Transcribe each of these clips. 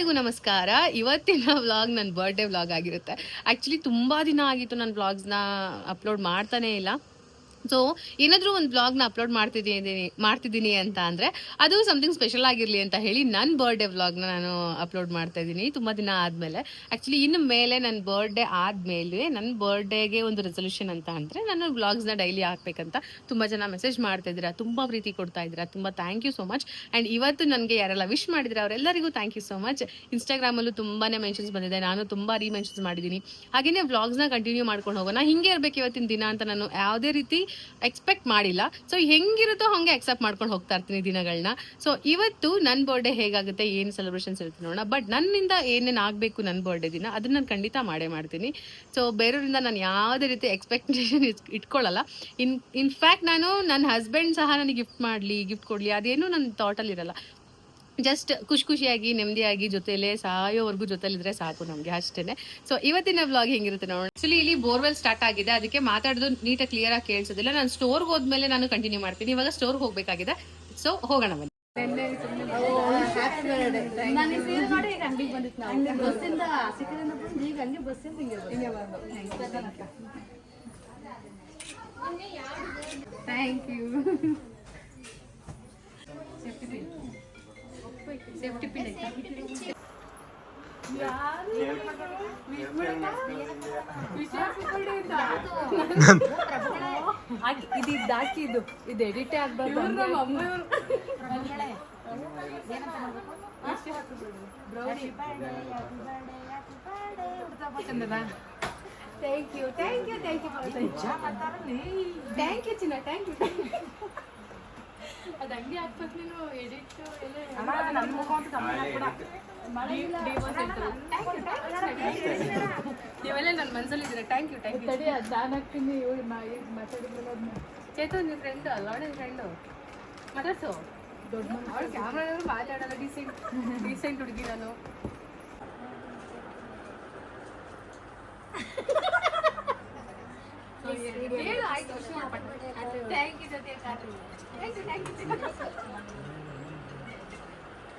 ಎಲ್ಲರಿಗೂ ನಮಸ್ಕಾರ. ಇವತ್ತಿನ ವ್ಲಾಗ್ ನನ್ನ ಬರ್ಡೇ ವ್ಲಾಗ್ ಆಗಿರುತ್ತೆ. ಆ್ಯಕ್ಚುಲಿ ತುಂಬ ದಿನ ಆಗಿತ್ತು ನನ್ನ ವ್ಲಾಗ್ಸ್ನ ಅಪ್ಲೋಡ್ ಮಾಡ್ತಾನೇ ಇಲ್ಲ. ಸೊ ಏನಾದರೂ ಒಂದು ವ್ಲಾಗ್ನ ಅಪ್ಲೋಡ್ ಮಾಡ್ತಿದ್ದೀನಿ ಮಾಡ್ತಿದ್ದೀನಿ ಅಂತ ಅಂದರೆ, ಅದು ಸಮಥಿಂಗ್ ಸ್ಪೆಷಲ್ ಆಗಿರಲಿ ಅಂತ ಹೇಳಿ ನನ್ನ ಬರ್ಡೇ ವ್ಲಾಗ್ನ ನಾನು ಅಪ್ಲೋಡ್ ಮಾಡ್ತಾ ಇದ್ದೀನಿ. ತುಂಬ ದಿನ ಆದಮೇಲೆ. ಆ್ಯಕ್ಚುಲಿ ಇನ್ನು ಮೇಲೆ ನನ್ನ ಬರ್ಡೇ ಆದಮೇಲೆ ನನ್ನ ಬರ್ಡೇಗೆ ಒಂದು ರೆಸೊಲ್ಯೂಷನ್ ಅಂತ ಅಂದರೆ, ನಾನು ವ್ಲಾಗ್ಸ್ನ ಡೈಲಿ ಹಾಕ್ಬೇಕಂತ ತುಂಬ ಜನ ಮೆಸೇಜ್ ಮಾಡ್ತಾ ಇದ್ದೀರಾ, ತುಂಬ ಪ್ರೀತಿ ಕೊಡ್ತಾ ಇದ್ದೀರಾ, ತುಂಬ thank you so much and ಇವತ್ತು ನನಗೆ ಯಾರೆಲ್ಲ ವಿಶ್ ಮಾಡಿದ್ರೆ, ಅವರೆಲ್ಲರಿಗೂ ಥ್ಯಾಂಕ್ ಯು ಸೊ ಮಚ್ ಇನ್ಸ್ಟಾಗ್ರಾಮಲ್ಲೂ ತುಂಬಾ ಮೆನ್ಷನ್ಸ್ ಬಂದಿದೆ, ನಾನು ತುಂಬ ರೀಮೆನ್ಷನ್ಸ್ ಮಾಡಿದ್ದೀನಿ. ಹಾಗೆಯೇ ವ್ಲಾಗ್ಸ್ನ ಕಂಟಿನ್ಯೂ ಮಾಡ್ಕೊಂಡು ಹೋಗೋಣ. ಹಿಂಗೆ ಇರಬೇಕು ಇವತ್ತಿನ ದಿನ ಅಂತ ನಾನು ಯಾವುದೇ ರೀತಿ ಎಕ್ಸ್ಪೆಕ್ಟ್ ಮಾಡಿಲ್ಲ. ಸೊ ಹೆಂಗಿರುತ್ತೋ ಹಾಗೆ ಅಕ್ಸೆಪ್ಟ್ ಮಾಡ್ಕೊಂಡು ಹೋಗ್ತಾ ಇರ್ತೀನಿ ದಿನಗಳನ್ನ ಸೊ ಇವತ್ತು ನನ್ನ ಬರ್ಡೇ ಹೇಗಾಗುತ್ತೆ, ಏನು ಸೆಲೆಬ್ರೇಷನ್ಸ್ ಇರುತ್ತೆ ನೋಡೋಣ. ಬಟ್ ನನ್ನಿಂದ ಏನೇನು ಆಗಬೇಕು ನನ್ನ ಬರ್ಡೇ ದಿನ, ಅದನ್ನ ನಾನು ಖಂಡಿತ ಮಾಡೇ ಮಾಡ್ತೀನಿ. ಸೊ ಬೇರೆಯವರಿಂದ ನಾನು ಯಾವುದೇ ರೀತಿ ಎಕ್ಸ್ಪೆಕ್ಟೇಷನ್ ಇಟ್ಕೊಳ್ಳಲ್ಲ. ಇನ್ ಇನ್ಫ್ಯಾಕ್ಟ್ ನಾನು ನನ್ನ ಹಸ್ಬೆಂಡ್ ಸಹ ನನಗೆ ಗಿಫ್ಟ್ ಮಾಡಲಿ ಗಿಫ್ಟ್ ಕೊಡಲಿ, ಅದೇನು ನನ್ನ ಥಾಟಲ್ಲಿ ಇರಲ್ಲ ಜಸ್ಟ್ ಖುಷಿ ಖುಷಿಯಾಗಿ ನೆಮ್ಮದಿಯಾಗಿ ಜೊತೆಲೇ ಸಾಯೋವರೆಗೂ ಜೊತೆಲಿದ್ರೆ ಸಾಕು ನಮಗೆ ಅಷ್ಟೇ ಸೊ ಇವತ್ತಿನ ವ್ಲಾಗ್ ಹೆಂಗಿರುತ್ತೆ ನೋಡೋಣ. ಆಕ್ಚುಲಿ ಇಲ್ಲಿ ಬೋರ್ವೆಲ್ ಸ್ಟಾರ್ಟ್ ಆಗಿದೆ. ಅದಕ್ಕೆ ಮಾತಾಡೋದು ನೀಟಾಗಿ ಕ್ಲಿಯರ್ ಆಗಿ ಕೇಳಿಸೋದಿಲ್ಲ. ನಾನು ಸ್ಟೋರ್ಗೆ ಹೋದ್ಮೇಲೆ ನಾನು ಕಂಟಿನ್ಯೂ ಮಾಡ್ತೀನಿ. ಇವಾಗ ಸ್ಟೋರ್ ಹೋಗ್ಬೇಕಾಗಿದೆ. ಸೊ ಹೋಗೋಣ ಬನ್ನಿ. ಥ್ಯಾಂಕ್ ಯು ಸೇಫ್ಟಿ ಪಿನ್ ಆಯ್ತಾ ಇದು ಇದು ಹಾಕಿ ಇದು ಇದು ಎಡಿಟೇ ಆಗ್ಬಾರ್ದು thank you thank you thank you thank you ಚಿನ್ನ ಥ್ಯಾಂಕ್ ಯು ಅದು ಹಂಗೆ ಹಾಕ್ಬೇಕು ನೀನು ಎಡಿಟ್ ಎಲ್ಲ ನೀವೆಲ್ಲ ನನ್ನ ಮನಸ್ಸಲ್ಲಿ ಇದ್ದೀರಾ ಥ್ಯಾಂಕ್ ಯು ಥ್ಯಾಂಕ್ ಯು ತಡಿ ಅದು ನಾನು ಹಾಕ್ತೀನಿ ಇವಳು ಮಾತಾಡಿದ್ಮೇಲೆ ಅದನ್ನ ಚೇತು ನಿನ್ನ ಫ್ರೆಂಡ್ ಅಲ್ಲ ಅವಳ ಫ್ರೆಂಡು ಮಾತಾಡ್ಸು ದೊಡ್ಡ ಅವಳು ಕ್ಯಾಮ್ರಾ ಮಾತಾಡಲ್ಲ ಡಿಸೆಂಟ್ ಡಿಸೆಂಟ್ ಹುಡುಗಿ ನಾನು ಹೇಳು ಆಯ್ತು ಥ್ಯಾಂಕ್ ಯು ಜೊತೆ ಥ್ಯಾಂಕ್ ಯು ಥ್ಯಾಂಕ್ ಯು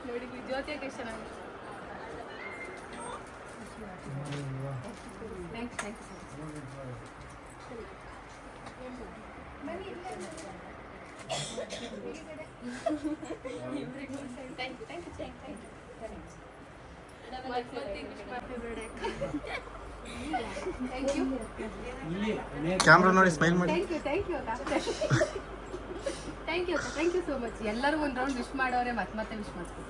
ನೋಡಿ ಜ್ಯೋತಿ ಚೆನ್ನಾಗಿ thank you thank you thank thank you camera ನೋಡಿ ಸ್ಮೈಲ್ ಮಾಡಿ. Thank you thank you thank you thank you so much ಎಲ್ಲರೂ ಒಂದು ರೌಂಡ್ ವಿಶ್ ಮಾಡೋರೆ ಮತ್ತೆ ಮತ್ತೆ ವಿಶ್ ಮಾಡ್ತೀನಿ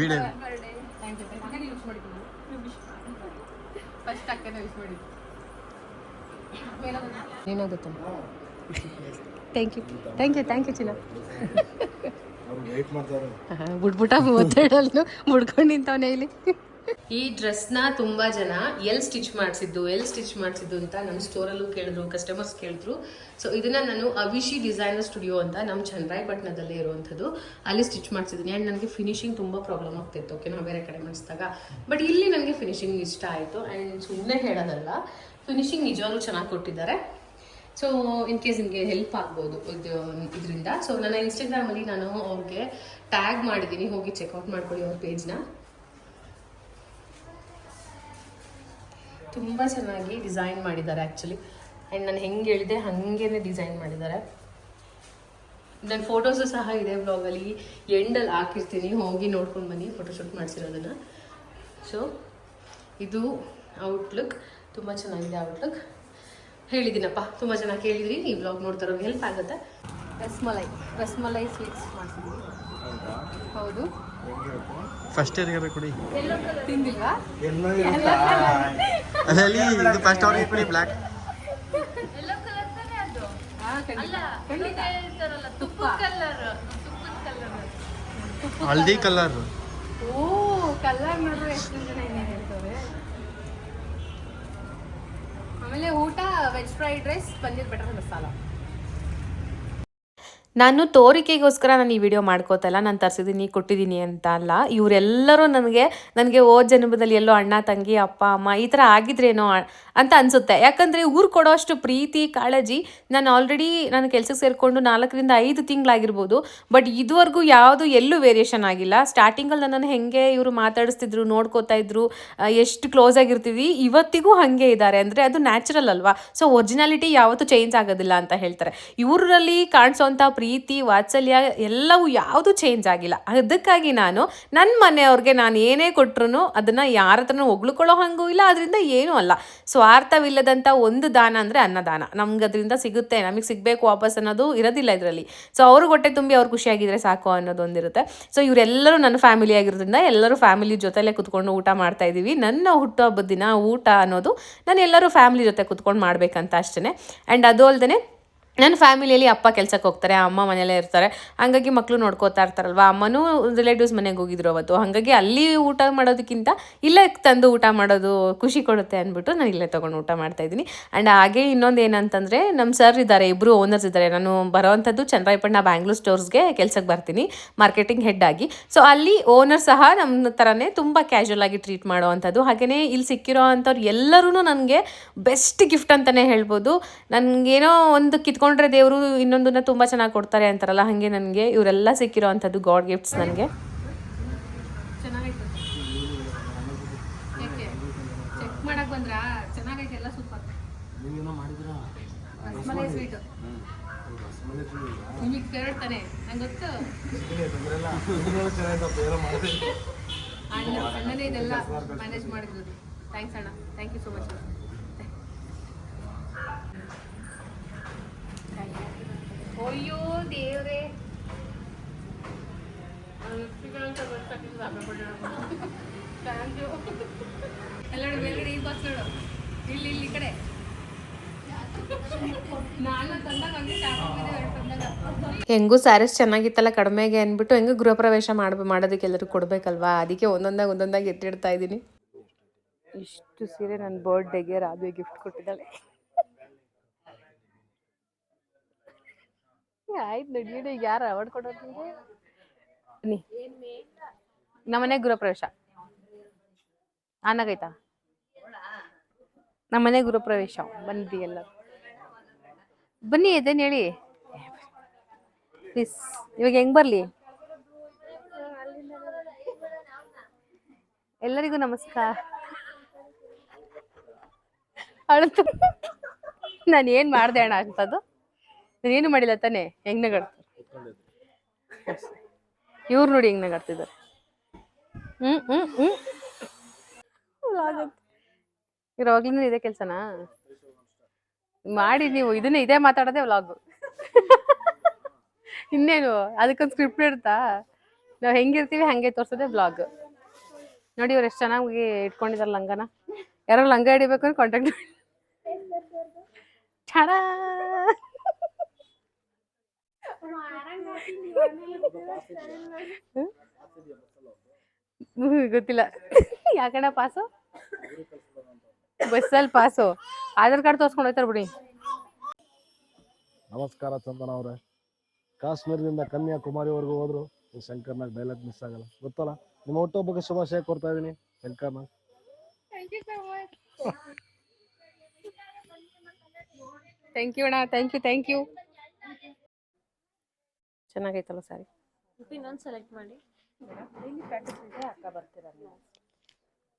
video thank you thank you wish ಮಾಡಿದ್ದೀನಿ ಫಸ್ಟ್ ಅಕ್ಕನೇ ವಿಶ್ ಮಾಡಿದ್ದು ಏನಾಗುತ್ತೆ thank you thank you thank you ಚಿನ್ನ. ಬಿಡ್ಬಿಟ್ಟ ಮೂವತ್ತೆರಡಲ್ಲೂ ಮುಡ್ಕೊಂಡು ನಿಂತವನೇ ಇಲ್ಲಿ. ಈ ಡ್ರೆಸ್ನ ತುಂಬಾ ಜನ ಎಲ್ ಸ್ಟಿಚ್ ಮಾಡಿಸಿದ್ದು, ಎಲ್ ಸ್ಟಿಚ್ ಮಾಡಿಸಿದ್ದು ಅಂತ ನಮ್ಮ ಸ್ಟೋರಲ್ಲೂ ಕೇಳಿದ್ರು ಕಸ್ಟಮರ್ಸ್ ಕೇಳಿದ್ರು. ಸೊ ಇದನ್ನ ನಾನು ಅವಿಶಿ ಡಿಸೈನರ್ ಸ್ಟುಡಿಯೋ ಅಂತ ನಮ್ಮ ಚನ್ನರಾಯಪಟ್ಟಣದಲ್ಲೇ ಇರುವಂತದ್ದು ಅಲ್ಲಿ ಸ್ಟಿಚ್ ಮಾಡಿಸಿದ್ದೀನಿ. ಆ್ಯಂಡ್ ನನಗೆ ಫಿನಿಶಿಂಗ್ ತುಂಬ ಪ್ರಾಬ್ಲಮ್ ಆಗ್ತಿತ್ತು. ಓಕೆ ನಾವು ಬೇರೆ ಕಡೆ ಮಾಡಿಸಿದಾಗ. ಬಟ್ ಇಲ್ಲಿ ನನಗೆ ಫಿನಿಶಿಂಗ್ ಇಷ್ಟ ಆಯಿತು. ಆ್ಯಂಡ್ ಸುಮ್ಮನೆ ಹೇಳೋದಲ್ಲ ಫಿನಿಶಿಂಗ್ ನಿಜವಾಗ್ಲೂ ಚೆನ್ನಾಗಿ ಕೊಟ್ಟಿದ್ದಾರೆ. ಸೊ ಇನ್ ಕೇಸ್ ನಿಮಗೆ ಹೆಲ್ಪ್ ಆಗ್ಬೋದು ಇದು, ಇದರಿಂದ. ಸೊ ನನ್ನ ಇನ್ಸ್ಟಾಗ್ರಾಮಲ್ಲಿ ನಾನು ಅವ್ರಿಗೆ ಟ್ಯಾಗ್ ಮಾಡಿದ್ದೀನಿ. ಹೋಗಿ ಚೆಕ್ಔಟ್ ಮಾಡ್ಕೊಳ್ಳಿ ಅವ್ರ ಪೇಜ್ನ ತುಂಬ ಚೆನ್ನಾಗಿ ಡಿಸೈನ್ ಮಾಡಿದ್ದಾರೆ ಆ್ಯಕ್ಚುಲಿ ಆ್ಯಂಡ್ ನಾನು ಹೆಂಗೆ ಹೇಳಿದೆ ಹಾಗೇನೆ ಡಿಸೈನ್ ಮಾಡಿದ್ದಾರೆ. ನನ್ನ ಫೋಟೋಸು ಸಹ ಇದೆ ಬ್ಲಾಗಲ್ಲಿ ಎಂಡಲ್ಲಿ ಹಾಕಿರ್ತೀನಿ. ಹೋಗಿ ನೋಡ್ಕೊಂಡು ಬನ್ನಿ. ಫೋಟೋಶೂಟ್ ಮಾಡಿಸಿರೋದನ್ನು. ಸೊ ಇದು ಔಟ್ಲುಕ್ ತುಂಬ ಚೆನ್ನಾಗಿದೆ ಔಟ್ಲುಕ್ ಹೇಳಿದ್ದೀನಪ್ಪ. ತುಂಬ ಚೆನ್ನಾಗಿ ಕೇಳಿದ್ರಿ. ಈ ಬ್ಲಾಗ್ ನೋಡ್ತಾರೋ ಹೆಲ್ಪ್ ಆಗುತ್ತೆ. ರಸ್ಮಲೈ. ರಸ್ಮಲೈ ಸ್ವೀಟ್ಸ್ ಮಾಡ್ತಿದ್ದೀನಿ ಹೌದು. ಫಸ್ಟ್ ಇಯರ್ಗೆ ಕೊಡಿ. ತಿಂದಿಲ್ವಾ ಇದು ಫಸ್ಟ್ ಅವ್ರಿಗೆ ಕೊಡಿ ಬ್ಲ್ಯಾಕ್ ಹಾ, ಖಂಡಿತ. ಖಂಡಿತ. ತುಪ್ಪ. ಹಲ್ದಿ ಕಲರ್ ಓ ಕಲರ್ ನೋಡ್ರೆ ಎಷ್ಟು ಜನ ಏನೇನು ಆಮೇಲೆ ಊಟ veg fried rice paneer butter masala ನಾನು ತೋರಿಕೆಗೋಸ್ಕರ ನಾನು ಈ ವಿಡಿಯೋ ಮಾಡ್ಕೋತಲ್ಲ, ನಾನು ತರಿಸಿದ್ದೀನಿ ಕೊಟ್ಟಿದ್ದೀನಿ ಅಂತ ಅಲ್ಲ, ಇವರೆಲ್ಲರೂ ನನಗೆ ನನಗೆ ಓ ಜನ್ಮದಲ್ಲಿ ಎಲ್ಲೋ ಅಣ್ಣ, ತಂಗಿ, ಅಪ್ಪ, ಅಮ್ಮ ಈ ಥರ ಆಗಿದ್ರೇನೋ ಅಂತ ಅನಿಸುತ್ತೆ. ಯಾಕಂದರೆ ಊರು ಕೊಡೋಷ್ಟು ಪ್ರೀತಿ, ಕಾಳಜಿ ನಾನು ಆಲ್ರೆಡಿ ನಾನು ಕೆಲಸಕ್ಕೆ ಸೇರಿಕೊಂಡು ನಾಲ್ಕರಿಂದ ಐದು ತಿಂಗಳಾಗಿರ್ಬೋದು, ಬಟ್ ಇದುವರೆಗೂ ಯಾವುದು ಎಲ್ಲೂ ವೇರಿಯೇಷನ್ ಆಗಿಲ್ಲ. ಸ್ಟಾರ್ಟಿಂಗಲ್ಲಿ ನನ್ನನ್ನು ಹೆಂಗೆ ಇವರು ಮಾತಾಡಿಸ್ತಿದ್ರು, ನೋಡ್ಕೋತಾ ಇದ್ರು ಎಷ್ಟು ಕ್ಲೋಸ್ ಆಗಿರ್ತೀವಿ, ಇವತ್ತಿಗೂ ಹಾಗೆ ಇದ್ದಾರೆ ಅಂದರೆ ಅದು ನ್ಯಾಚುರಲ್ ಅಲ್ವಾ? ಸೊ ಒರಿಜಿನಾಲಿಟಿ ಯಾವತ್ತೂ ಚೇಂಜ್ ಆಗೋದಿಲ್ಲ ಅಂತ ಹೇಳ್ತಾರೆ. ಇವರಲ್ಲಿ ಕಾಣಿಸೋಂಥ ಪ್ರೀತಿ ವಾತ್ಸಲ್ಯ ಎಲ್ಲವೂ ಯಾವುದು ಚೇಂಜ್ ಆಗಿಲ್ಲ. ಅದಕ್ಕಾಗಿ ನಾನು ನನ್ನ ಮನೆಯವ್ರಿಗೆ ನಾನು ಏನೇ ಕೊಟ್ರು ಅದನ್ನು ಯಾರ ಹತ್ರನೂ ಒಗ್ಳುಕೊಳ್ಳೋ ಹಂಗೂ ಇಲ್ಲ, ಅದರಿಂದ ಏನೂ ಅಲ್ಲ. ಸ್ವಾರ್ಥವಿಲ್ಲದಂಥ ಒಂದು ದಾನ ಅಂದರೆ ಅನ್ನದಾನ. ನಮ್ಗೆ ಅದರಿಂದ ಸಿಗುತ್ತೆ, ನಮಗೆ ಸಿಗಬೇಕು ವಾಪಸ್ ಅನ್ನೋದು ಇರೋದಿಲ್ಲ ಇದರಲ್ಲಿ. ಸೊ ಅವ್ರಿಗೆ ಹೊಟ್ಟೆ ತುಂಬಿ ಅವ್ರು ಖುಷಿಯಾಗಿದ್ರೆ ಸಾಕು ಅನ್ನೋದು ಒಂದಿರುತ್ತೆ. ಸೊ ಇವರೆಲ್ಲರೂ ನನ್ನ ಫ್ಯಾಮಿಲಿ ಆಗಿರೋದ್ರಿಂದ ಎಲ್ಲರೂ ಫ್ಯಾಮಿಲಿ ಜೊತೆಲೇ ಕುತ್ಕೊಂಡು ಊಟ ಮಾಡ್ತಾ ಇದ್ದೀವಿ. ನನ್ನ ಹುಟ್ಟುಹಬ್ಬದ ದಿನ ಊಟ ಅನ್ನೋದು ನಾನು ಎಲ್ಲರೂ ಫ್ಯಾಮಿಲಿ ಜೊತೆ ಕುತ್ಕೊಂಡು ಮಾಡಬೇಕಂತ ಅಷ್ಟೇ ಆ್ಯಂಡ್ ಅದು ಅಲ್ಲದೆ ನನ್ನ ಫ್ಯಾಮಿಲಿಯಲ್ಲಿ ಅಪ್ಪ ಕೆಲ್ಸಕ್ಕೆ ಹೋಗ್ತಾರೆ, ಅಮ್ಮ ಮನೆಯಲ್ಲೇ ಇರ್ತಾರೆ. ಹಾಗಾಗಿ ಮಕ್ಕಳು ನೋಡ್ಕೋತಾ ಇರ್ತಾರಲ್ವ? ಅಮ್ಮನೂ ರಿಲೇಟಿವ್ಸ್ ಮನೆಗೆ ಹೋಗಿದ್ರು ಅವತ್ತು. ಹಾಗಾಗಿ ಅಲ್ಲಿ ಊಟ ಮಾಡೋದಕ್ಕಿಂತ ಇಲ್ಲೇ ತಂದು ಊಟ ಮಾಡೋದು ಖುಷಿ ಕೊಡುತ್ತೆ ಅಂದ್ಬಿಟ್ಟು ನಾನು ಇಲ್ಲೇ ತೊಗೊಂಡು ಊಟ ಮಾಡ್ತಾ ಇದ್ದೀನಿ. ಆ್ಯಂಡ್ ಹಾಗೆ ಇನ್ನೊಂದು ಏನಂತಂದರೆ ನಮ್ಮ ಸರ್ ಇದ್ದಾರೆ ಇಬ್ಬರು ಓನರ್ಸ್ ಇದ್ದಾರೆ. ನಾನು ಬರೋವಂಥದ್ದು ಚಂದ್ರಾಯಪಟ್ಟಣ ಬ್ಯಾಂಗ್ಳೂರ್ ಸ್ಟೋರ್ಸ್ಗೆ ಕೆಲ್ಸಕ್ಕೆ ಬರ್ತೀನಿ ಮಾರ್ಕೆಟಿಂಗ್ ಹೆಡ್ ಆಗಿ. ಸೊ ಅಲ್ಲಿ ಓನರ್ ಸಹ ನಮ್ಮ ಥರನೇ ತುಂಬ ಕ್ಯಾಶುವಲ್ ಆಗಿ ಟ್ರೀಟ್ ಮಾಡೋವಂಥದ್ದು. ಹಾಗೆಯೇ ಇಲ್ಲಿ ಸಿಕ್ಕಿರೋ ಅಂಥವ್ರು ಎಲ್ಲರೂ ನನಗೆ ಬೆಸ್ಟ್ ಗಿಫ್ಟ್ ಅಂತಲೇ ಹೇಳ್ಬೋದು. ನನಗೇನೋ ಒಂದು ಕಿತ್ಕೊಂಡ್ರೆ ದೇವರು ಇನ್ನೊಂದನ್ನ ತುಂಬ ಚೆನ್ನಾಗಿ ಕೊಡ್ತಾರೆ ಅಂತಾರಲ್ಲ ಹಾಗೆ ನನಗೆ ಇವರೆಲ್ಲ ಸಿಕ್ಕಿರೋ ಅಂಥದ್ದು ಗಾಡ್ ಗಿಫ್ಟ್ಸ್ ನನಗೆ. ಚೆಕ್ ಮಾಡಕ್ ಬಂದ್ರಾ? ಚೆನ್ನಾಗೈತೆ ಎಲ್ಲ ಸೂಪರ್ ರಸಮಲೈ ಸ್ವೀಟು ನಿಮಗೆ ಫೇವ್ರೇಟ್ ತಾನೆ ನಂಗೆ ಗೊತ್ತು. ಅಣ್ಣ ಅಣ್ಣನೇ ಇದೆಲ್ಲ ಮ್ಯಾನೇಜ್ ಮಾಡಿದ್ರು ಥ್ಯಾಂಕ್ಸ್ ಅಣ್ಣ. ಥ್ಯಾಂಕ್ ಯು ಸೊ ಮಚ್ ಅಯ್ಯೋ ದೇವ್ರೆ. ಎಲ್ಲರೂ ಮೇಲ್ಗಡೆ ಈ ಬಸ್ ನೋಡು. ಇಲ್ಲಿ ಇಲ್ಲಿ ಈ ಕಡೆ. ಹಂಗೆ ಸ್ಯಾರೀಸ್ ಚೆನ್ನಾಗಿತ್ತಲ್ಲ ಕಡಿಮೆಗೆ ಅಂದ್ಬಿಟ್ಟು ಹೆಂಗೂ ಗೃಹ ಪ್ರವೇಶ ಮಾಡ ಮಾಡೋದಕ್ಕೆ ಎಲ್ಲರೂ ಕೊಡಬೇಕಲ್ವಾ? ಅದಕ್ಕೆ ಒಂದೊಂದಾಗಿ ಒಂದೊಂದಾಗಿ ಎತ್ತಿಡ್ತಾ ಇದ್ದೀನಿ. ಇಷ್ಟು ಸೀರೆ ನನ್ನ ಬರ್ಡೇಗೆ ರಾಬಿ ಗಿಫ್ಟ್ ಕೊಟ್ಟಿದ್ದಾಳೆ. ಆಯ್ತು ನಡಿಯಡಿ ಯಾರು ಅವಾರ್ಡ್ ಕೊಡೋದು ನೀ. ನಮ್ಮನೆ ಗೃಹ ಪ್ರವೇಶ ಆನಾಗೈತಾ? ನಮ್ಮನೆ ಗೃಹ ಪ್ರವೇಶ ಬಂದಿ ಎಲ್ಲ ಬನ್ನಿ ಇದೇನ್ ಹೇಳಿ? ಪ್ಲೀಸ್ ಇವಾಗ ಹೆಂಗ್ ಬರ್ಲಿ? ಎಲ್ಲರಿಗೂ ನಮಸ್ಕಾರ. ಅಳತು. ನಾನು ಏನು ಮಾಡ್ದೆ ಅಣ್ಣ ಅಂತದ್ದು? ನಾನೇನು ಮಾಡಿಲ್ಲ ತಾನೆ, ಹೆಂಗ್ ನಗಾಡ್ತಾರೆ? ಇವ್ರು ನೋಡಿ ಹೆಂಗ್ ನಗಾಡ್ತಿದ್ದಾರೆ. ಹ್ಮ್ ಹ್ಮ್ ಹ್ಮ್. ಇದೇ ಕೆಲಸನಾ? ಮಾಡಿ ನೀವು, ಇದನ್ನ ಇದೇ ಮಾತಾಡೋದೇ ವ್ಲಾಗ್ ಇನ್ನೇನು, ಅದಕ್ಕೊಂದು ಸ್ಕ್ರಿಪ್ಟ್ ಇರುತ್ತಾ? ನಾವು ಹೆಂಗಿರ್ತೀವಿ, ಹಂಗೆ ತೋರ್ಸೋದೇ ವ್ಲಾಗ್ ನೋಡಿ ಇವ್ರು ಎಷ್ಟು ಚೆನ್ನಾಗಿ ಇಟ್ಕೊಂಡಿದ್ದಾರೆ ಲಂಗನ. ಯಾರೋ ಲಂಗ ಹಿಡಿಬೇಕು ಅಂದ್ರೆ ಕಾಂಟ್ಯಾಕ್ಟ್ ಛಡ ಗೊತ್ತಿಲ್ಲ. ಯಾಕಣ್ಣ ಪಾಸು? ಬಸ್ಸಲ್ಲಿ ಪಾಸು. ಆಧಾರ್ ಕಾರ್ಡ್ ತೋರ್ಸ್ಕೊಂಡು ಹೋಯ್ತಾರ ಬಿಡಿ. ನಮಸ್ಕಾರ ಚಂದನ ಅವರೇ. ಕಾಶ್ಮೀರದಿಂದ ಕನ್ಯಾಕುಮಾರಿವರೆಗೂ ಹೋದ್ರು. ನೀವು ಶಂಕರ್ನಾಗ್ ಡೈಲಾಗ್ ಮಿಸ್ ಆಗಲ್ಲ. ಗೊತ್ತಲ್ಲ? ನಿಮ್ಮ ಹುಟ್ಟುಹಬ್ಬಕ್ಕೆ ಶುಭಾಶಯ ಕೊಡ್ತಾ ಇದೀನಿ ಶಂಕರ್ನಾಗ್ ಥ್ಯಾಂಕ್ ಯು ಅಣ್ಣ ಥ್ಯಾಂಕ್ ಯು ಥ್ಯಾಂಕ್ ಯು ಚೆನ್ನಾಗೈತಲ್ಲ ಸ್ಯಾರಿ ಇನ್ನೊಂದು ಸೆಲೆಕ್ಟ್ ಮಾಡಿ. ಹಾಕ ಬರ್ತೀರ